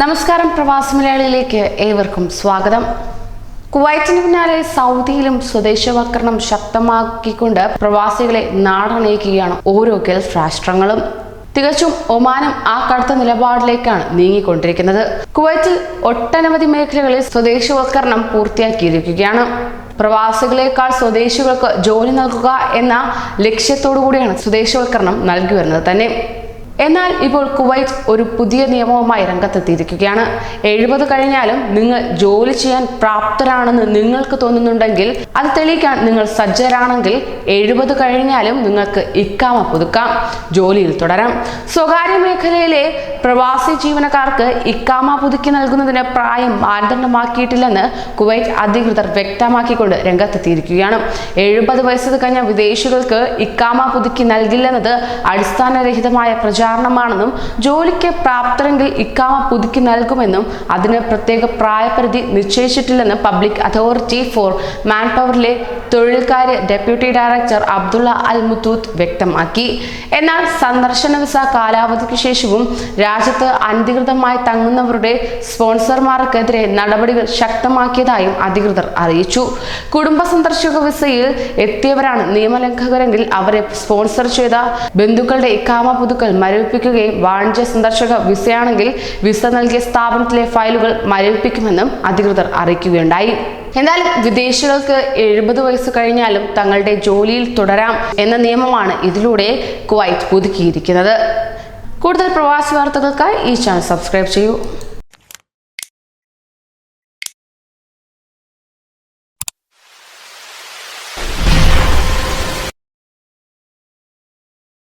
നമസ്കാരം പ്രവാസി മലയാളിയിലേക്ക് ഏവർക്കും സ്വാഗതം. കുവൈറ്റിന് പിന്നാലെ സൗദിയിലും സ്വദേശവൽക്കരണം ശക്തമാക്കിക്കൊണ്ട് പ്രവാസികളെ നാടണയിക്കുകയാണ് ഓരോ ഗൾഫ് രാഷ്ട്രങ്ങളും. തികച്ചും ഒമാനം ആ കടുത്ത നിലപാടിലേക്കാണ് നീങ്ങിക്കൊണ്ടിരിക്കുന്നത്. കുവൈറ്റിൽ ഒട്ടനവധി മേഖലകളിൽ സ്വദേശവൽക്കരണം പൂർത്തിയാക്കിയിരിക്കുകയാണ്. പ്രവാസികളെക്കാൾ സ്വദേശികൾക്ക് ജോലി നൽകുക എന്ന ലക്ഷ്യത്തോടു കൂടിയാണ് സ്വദേശവൽക്കരണം നൽകി വരുന്നത് തന്നെ. എന്നാൽ ഇപ്പോൾ കുവൈറ്റ് ഒരു പുതിയ നിയമവുമായി രംഗത്തെത്തിയിരിക്കുകയാണ്. എഴുപത് കഴിഞ്ഞാലും നിങ്ങൾ ജോലി ചെയ്യാൻ പ്രാപ്തരാണെന്ന് നിങ്ങൾക്ക് തോന്നുന്നുണ്ടെങ്കിൽ അത് തെളിയിക്കാൻ നിങ്ങൾ സജ്ജരാണെങ്കിൽ എഴുപത് കഴിഞ്ഞാലും നിങ്ങൾക്ക് ഇക്കാമ പുതുക്കാം. ജോലിയിൽ തുടരാം. സ്വകാര്യ മേഖലയിലെ പ്രവാസി ജീവനക്കാർക്ക് ഇക്കാമ പുതുക്കി നൽകുന്നതിന് പ്രായം മാനദണ്ഡമാക്കിയിട്ടില്ലെന്ന് കുവൈറ്റ് അധികൃതർ വ്യക്തമാക്കിക്കൊണ്ട് രംഗത്തെത്തിയിരിക്കുകയാണ്. എഴുപത് വയസ്സ് കഴിഞ്ഞ വിദേശികൾക്ക് ഇക്കാമ പുതുക്കി നൽകില്ലെന്നത് അടിസ്ഥാനരഹിതമായ പ്രചാരണമാണെന്നും ജോലിക്ക് പ്രാപ്തരെങ്കിൽ ഇക്കാമ പുതുക്കി നൽകുമെന്നും അതിന് പ്രത്യേക പ്രായപരിധി നിശ്ചയിച്ചിട്ടില്ലെന്ന് പബ്ലിക് അതോറിറ്റി ഫോർ മാൻ പവറിലെ തൊഴിൽക്കാര്യ ഡെപ്യൂട്ടി ഡയറക്ടർ അബ്ദുള്ള അൽ മുത്തൂത്ത് വ്യക്തമാക്കി. എന്നാൽ സന്ദർശന വിസ കാലാവധിക്ക് ശേഷവും രാജ്യത്ത് അനധികൃതമായി തങ്ങുന്നവരുടെ സ്പോൺസർമാർക്കെതിരെ നടപടികൾ ശക്തമാക്കിയതായും അധികൃതർ അറിയിച്ചു. കുടുംബ സന്ദർശക വിസയിൽ എത്തിയവരാണ് നിയമലംഘകരെങ്കിൽ അവരെ സ്പോൺസർ ചെയ്ത ബന്ധുക്കളുടെ ഇക്കാമ പുതുക്കൽ മരവിപ്പിക്കുകയും വാണിജ്യ സന്ദർശക വിസയാണെങ്കിൽ വിസ നൽകിയ സ്ഥാപനത്തിലെ ഫയലുകൾ മരവിപ്പിക്കുമെന്നും അധികൃതർ അറിയിക്കുകയുണ്ടായി. എന്നാൽ വിദേശികൾക്ക് എഴുപത് വയസ്സ് കഴിഞ്ഞാലും തങ്ങളുടെ ജോലിയിൽ തുടരാം എന്ന നിയമമാണ് ഇതിലൂടെ കുവൈറ്റ് പുതുക്കിയിരിക്കുന്നത്. കൂടുതൽ പ്രവാസി വാർത്തകൾക്കായി ഈ ചാനൽ സബ്സ്ക്രൈബ് ചെയ്യൂ.